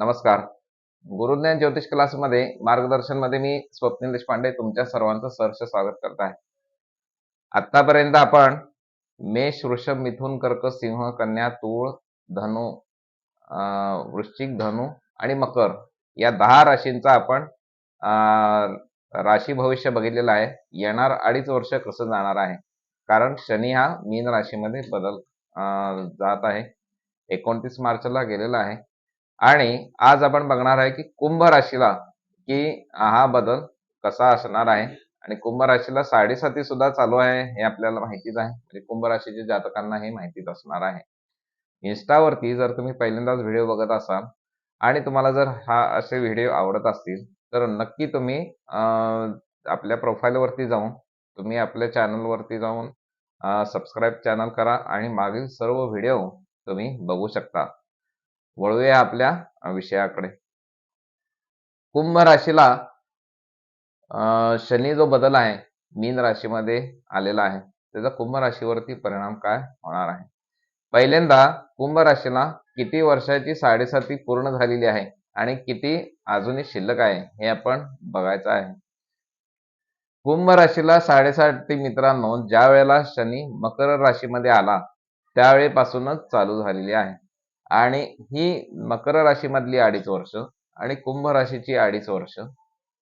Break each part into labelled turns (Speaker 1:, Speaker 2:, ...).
Speaker 1: नमस्कार. गुरुज्ञान ज्योतिष क्लासमध्ये मार्गदर्शनमध्ये मी स्वप्नील देशपांडे तुमच्या सर्वांचं सहर्ष स्वागत करत आहे. आतापर्यंत आपण मेष वृषभ मिथुन कर्क सिंह कन्या तूळ धनु अं, वृश्चिक धनु आणि मकर या दहा राशींचा आपण अं, राशी भविष्य बघितलेलं आहे. येणार अडीच वर्ष कसं जाणार आहे? कारण शनी हा मीन राशीमध्ये बदल अं, जात आहे. एकोणतीस मार्चला गेलेला आहे. आणि आज आपण बघणार आहे की कुंभ राशीला की हा बदल कसा असणार आहे आणि कुंभ राशीला साडेसाती सुद्धा चालू आहे हे आपल्याला माहितीच आहे. म्हणजे कुंभ राशीच्या जातकांना हे माहितीच असणार आहे. इन्स्टावरती जर तुम्ही पहिल्यांदाच व्हिडिओ बघत असाल आणि तुम्हाला जर हा असे व्हिडिओ आवडत असतील तर नक्की तुम्ही आपल्या प्रोफाईलवरती जाऊन तुम्ही आपल्या चॅनलवरती जाऊन सबस्क्राईब चॅनल करा आणि मागील सर्व व्हिडिओ तुम्ही बघू शकता. वळूया आपल्या विषयाकडे. कुंभ राशीला शनी जो बदल आहे मीन राशीमध्ये आलेला आहे त्याचा कुंभ राशीवरती परिणाम काय होणार आहे? पहिल्यांदा कुंभ राशीला किती वर्षाची साडेसाती पूर्ण झालेली आहे आणि किती अजूनही शिल्लक आहे हे आपण बघायचं आहे. कुंभ राशीला साडेसाती मित्रांनो ज्या वेळेला शनी मकर राशीमध्ये आला त्यावेळेपासूनच चालू झालेली आहे. आणि ही मकर राशीमधली अडीच वर्ष आणि कुंभ राशीची अडीच वर्ष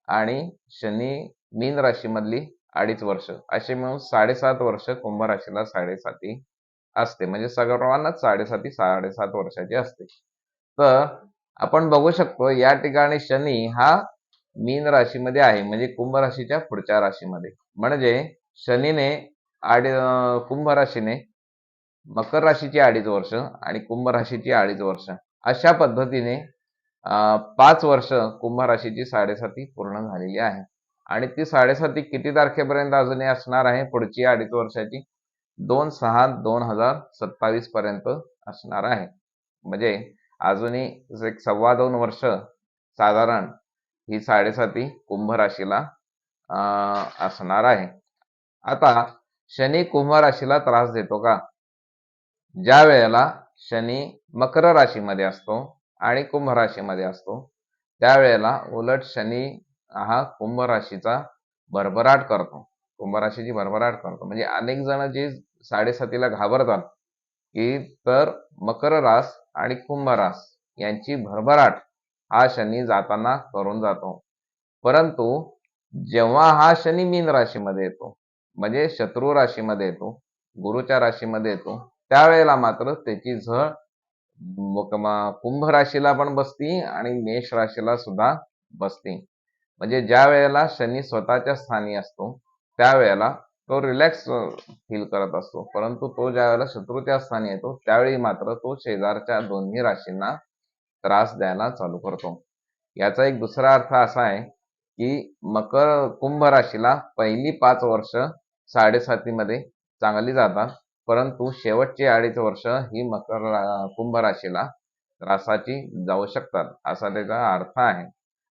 Speaker 1: आणि शनी मीन राशीमधली अडीच वर्ष. असे मिळून साडेसात वर्ष कुंभ राशीला साडेसाती असते. म्हणजे सर्वांनाच साडेसाती साडेसात वर्षाची असते. तर आपण बघू शकतो या ठिकाणी शनी हा मीन राशीमध्ये आहे. म्हणजे कुंभ राशीच्या पुढच्या राशीमध्ये. म्हणजे शनीने आडी कुंभ राशीने मकर राशीची अडीच वर्ष आणि कुंभ राशीची अडीच वर्ष. अशा पद्धतीने पाच वर्ष कुंभ राशीची साडेसाती पूर्ण झालेली आहे. आणि ती साडेसाती किती तारखेपर्यंत अजूनही असणार आहे? पुढची अडीच वर्षाची दोन सहा दोन हजार सत्तावीस पर्यंत असणार आहे. म्हणजे अजूनही एक सव्वा दोन वर्ष साधारण ही साडेसाती कुंभ राशीला असणार आहे. आता शनी कुंभ राशीला त्रास देतो का? ज्या वेळेला शनी मकर राशीमध्ये असतो आणि कुंभ राशीमध्ये असतो त्यावेळेला उलट शनी हा कुंभ राशीचा भरभराट करतो. कुंभ राशीची भरभराट करतो. म्हणजे अनेक जण जे साडेसातीला घाबरतात की तर मकर रास आणि कुंभ रास यांची भरभराट हा शनी जाताना करून जातो. परंतु जेव्हा हा शनी मीन राशीमध्ये येतो म्हणजे शत्रू राशीमध्ये येतो गुरुच्या राशीमध्ये येतो त्यावेळेला मात्र त्याची झळ कुंभ राशीला पण बसती आणि मेष राशीला सुद्धा बसती. म्हणजे ज्या वेळेला शनी स्वतःच्या स्थानी असतो त्यावेळेला तो रिलॅक्स फील करत असतो. परंतु तो ज्या वेळेला शत्रूच्या स्थानी येतो त्यावेळी मात्र तो शेजारच्या दोन्ही राशींना त्रास द्यायला चालू करतो. याचा एक दुसरा अर्थ असा आहे की मकर कुंभ राशीला पहिली पाच वर्ष साडेसातीमध्ये चांगली जातात. परंतु शेवटची अडीच वर्ष ही मकर कुंभ राशीला त्रासाची जाऊ शकतात असा त्याचा अर्थ आहे.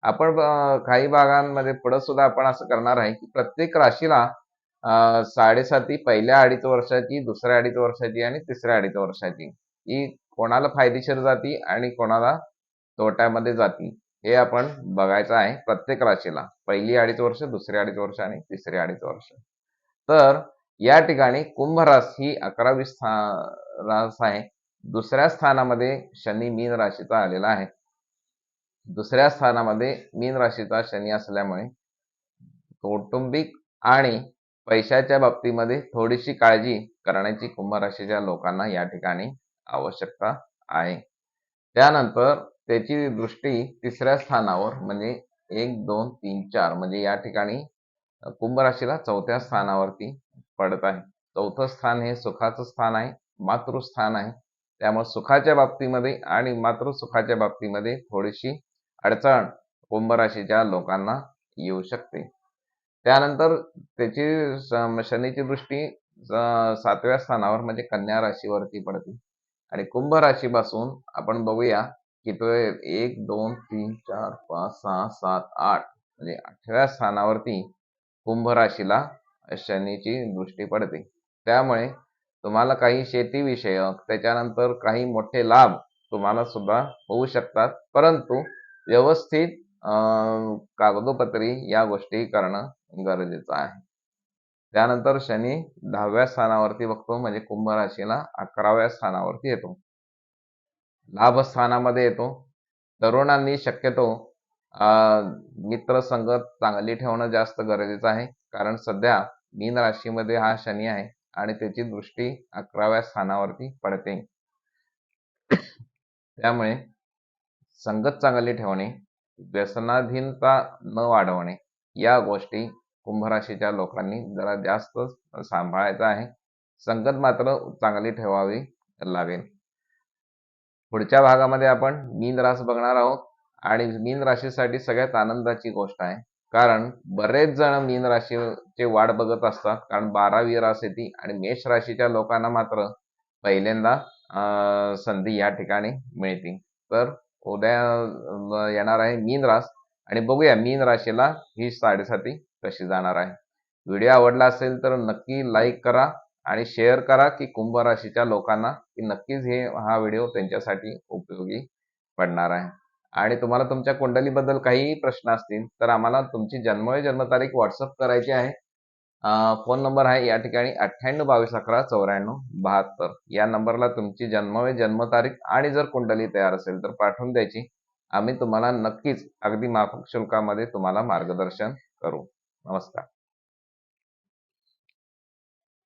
Speaker 1: आपण काही भागांमध्ये पुढे सुद्धा आपण असं करणार आहे की प्रत्येक राशीला साडेसाती पहिल्या अडीच वर्षाची दुसऱ्या अडीच वर्षाची आणि तिसऱ्या अडीच वर्षाची. ही कोणाला फायदेशीर जाती आणि कोणाला तोट्यामध्ये जाती हे आपण बघायचं आहे प्रत्येक राशीला. पहिली अडीच वर्ष दुसरी अडीच वर्ष आणि तिसरी अडीच वर्ष. तर या ठिकाणी कुंभ रास ही अकरावी स्थान रास आहे. दुसऱ्या स्थानामध्ये शनी मीन राशीचा आलेला आहे. दुसऱ्या स्थानामध्ये मीन राशीचा शनी असल्यामुळे कौटुंबिक आणि पैशाच्या बाबतीमध्ये थोडीशी काळजी करण्याची कुंभ राशीच्या लोकांना या ठिकाणी आवश्यकता आहे. त्यानंतर त्याची दृष्टी तिसऱ्या स्थानावर म्हणजे एक दोन तीन चार म्हणजे या ठिकाणी कुंभ राशीला चौथ्या स्थानावरती पडत आहे. चौथं स्थान हे सुखाचं स्थान आहे मातृस्थान आहे. त्यामुळे सुखाच्या बाबतीमध्ये आणि मातृसुखाच्या बाबतीमध्ये थोडीशी अडचण कुंभ राशीच्या लोकांना येऊ शकते. त्यानंतर त्याची शनीची दृष्टी सातव्या स्थानावर म्हणजे कन्या राशीवरती पडते. आणि कुंभ राशीपासून आपण बघूया की तो एक दोन तीन चार पाच सहा सात आठ म्हणजे आठव्या स्थानावरती कुंभ राशीला शनीची दृष्टी पडते. त्यामुळे तुम्हाला काही शेती विषयक त्याच्यानंतर काही मोठे लाभ तुम्हाला सुद्धा होऊ शकतात. परंतु व्यवस्थित अं, कागदोपत्री या गोष्टी करणं गरजेचं आहे. त्यानंतर शनी दहाव्या स्थानावरती बघतो म्हणजे कुंभ राशीला अकराव्या स्थानावरती येतो. लाभ स्थानामध्ये येतो. तरुणांनी शक्यतो अं, मित्र संगत चांगली ठेवणं जास्त गरजेचं आहे. कारण सध्या मीन राशीमध्ये हा शनी आहे आणि त्याची दृष्टी अकराव्या स्थानावरती पडते. त्यामुळे संगत चांगली ठेवणे व्यसनाधीनता न वाढवणे या गोष्टी कुंभ राशीच्या लोकांनी जरा जास्त सांभाळायचं आहे. संगत मात्र चांगली ठेवावी लागेल. पुढच्या भागामध्ये आपण मीन रास बघणार आहोत आणि मीन राशीसाठी सगळ्यात आनंदाची गोष्ट आहे. कारण बरेच जण मीन राशीचे वाट बघत असतात. कारण बारावी रास येते आणि मेष राशीच्या लोकांना मात्र पहिल्यांदा संधी या ठिकाणी मिळते तर उद्या येणार आहे मीन रास आणि बघूया मीन राशीला ही साडेसाती कशी जाणार आहे. व्हिडिओ आवडला असेल तर नक्की लाईक करा आणि शेअर करा की कुंभ राशीच्या लोकांना की नक्कीच हे हा व्हिडिओ त्यांच्यासाठी उपयोगी पडणार आहे. आणि तुम्हाला तुमच्या कुंडलीबद्दल काहीही प्रश्न असतील तर आम्हाला तुमची जन्मवेळ जन्मतारीख व्हॉट्सअप करायची आहे. फोन नंबर आहे या ठिकाणी अठ्ठ्याण्णव बावीस अकरा चौऱ्याण्णव बहात्तर. या नंबरला तुमची जन्मवे जन्मतारीख आणि जर कुंडली तयार असेल तर पाठवून द्यायची. आम्ही तुम्हाला नक्कीच अगदी माफक शुल्कामध्ये तुम्हाला मार्गदर्शन करू. नमस्कार.